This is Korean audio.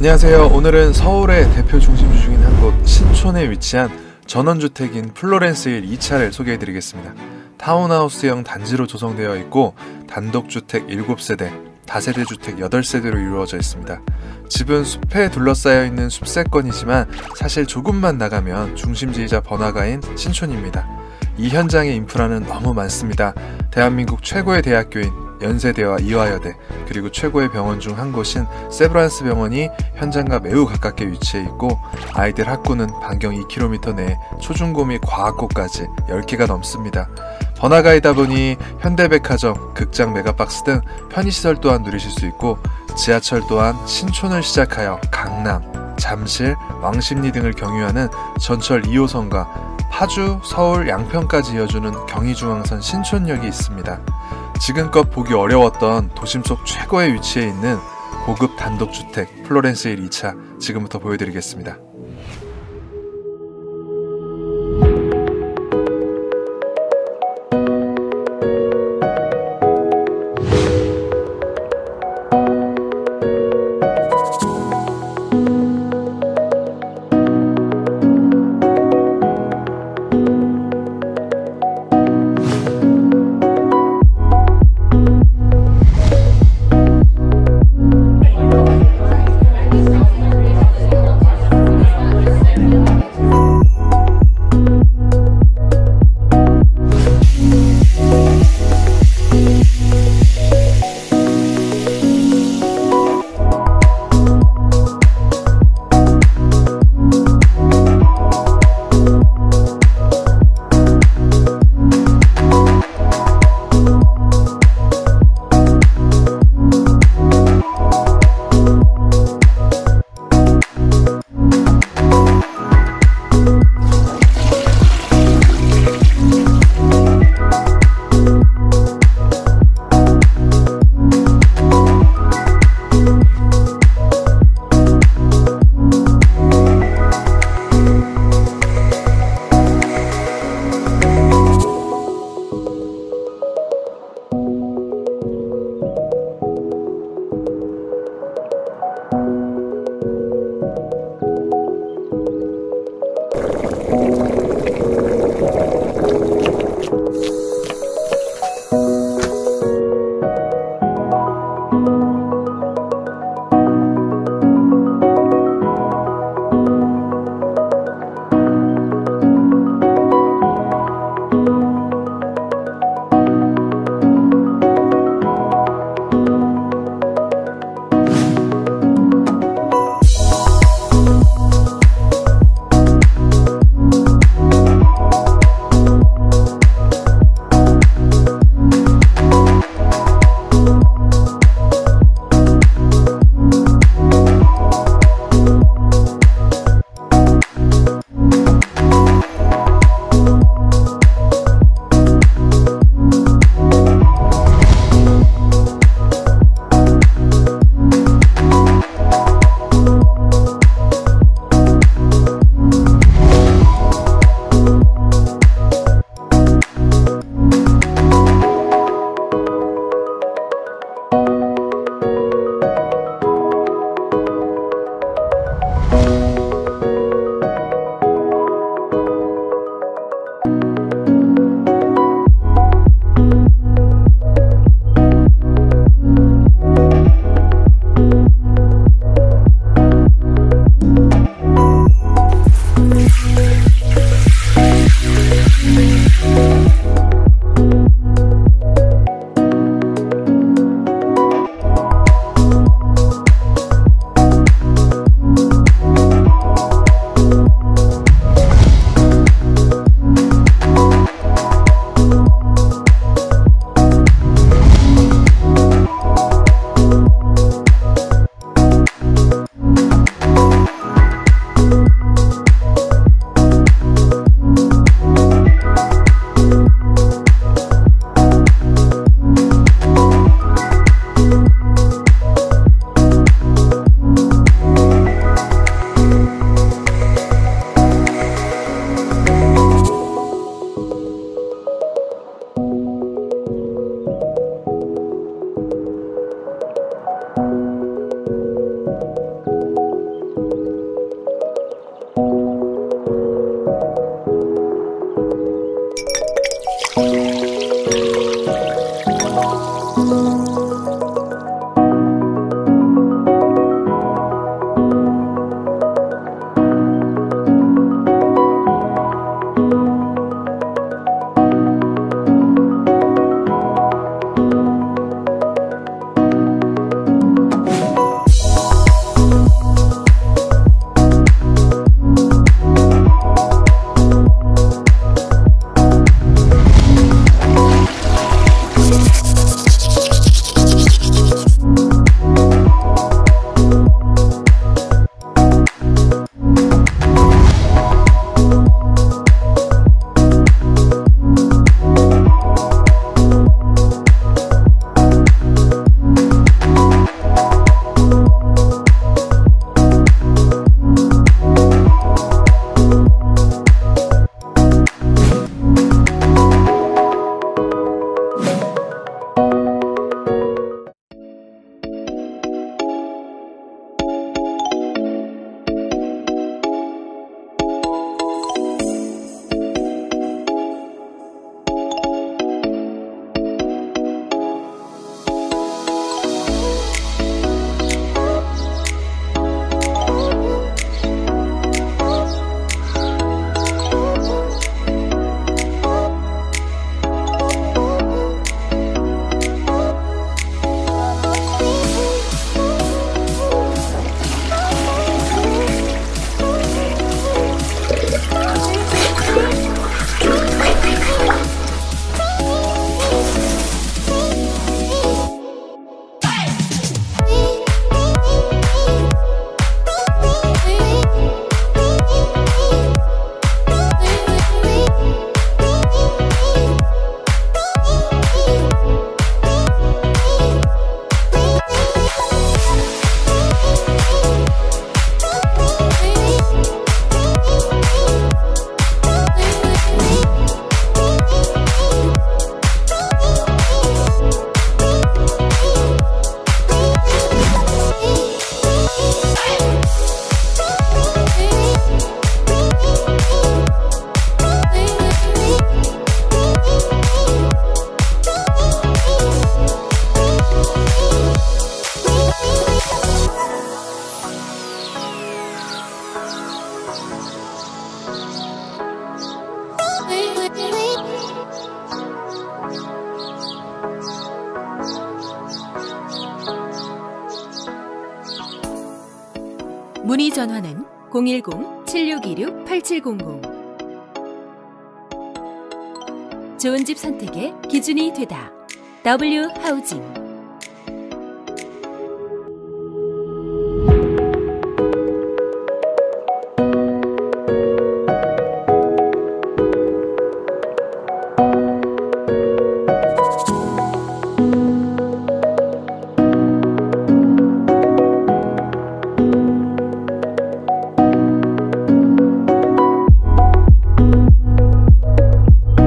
안녕하세요. 오늘은 서울의 대표 중심지 중인 한 곳 신촌에 위치한 전원주택인 플로렌스일 2차를 소개해드리겠습니다. 타운하우스형 단지로 조성되어 있고 단독주택 7세대, 다세대 주택 8세대로 이루어져 있습니다. 집은 숲에 둘러싸여 있는 숲세권이지만 사실 조금만 나가면 중심지이자 번화가인 신촌입니다. 이 현장의 인프라는 너무 많습니다. 대한민국 최고의 대학교인 연세대와 이화여대 그리고 최고의 병원 중 한 곳인 세브란스 병원이 현장과 매우 가깝게 위치해 있고 아이들 학구는 반경 2km 내에 초중고 및 과학고까지 10개가 넘습니다. 번화가이다 보니 현대백화점, 극장 메가박스 등 편의시설 또한 누리실 수 있고 지하철 또한 신촌을 시작하여 강남, 잠실, 왕십리 등을 경유하는 전철 2호선과 파주, 서울, 양평까지 이어주는 경의중앙선 신촌역이 있습니다. 지금껏 보기 어려웠던 도심 속 최고의 위치에 있는 고급 단독주택 플로렌스 1 2차 지금부터 보여드리겠습니다. 전화는 010-7626-8700 좋은 집 선택의 기준이 되다. W 하우징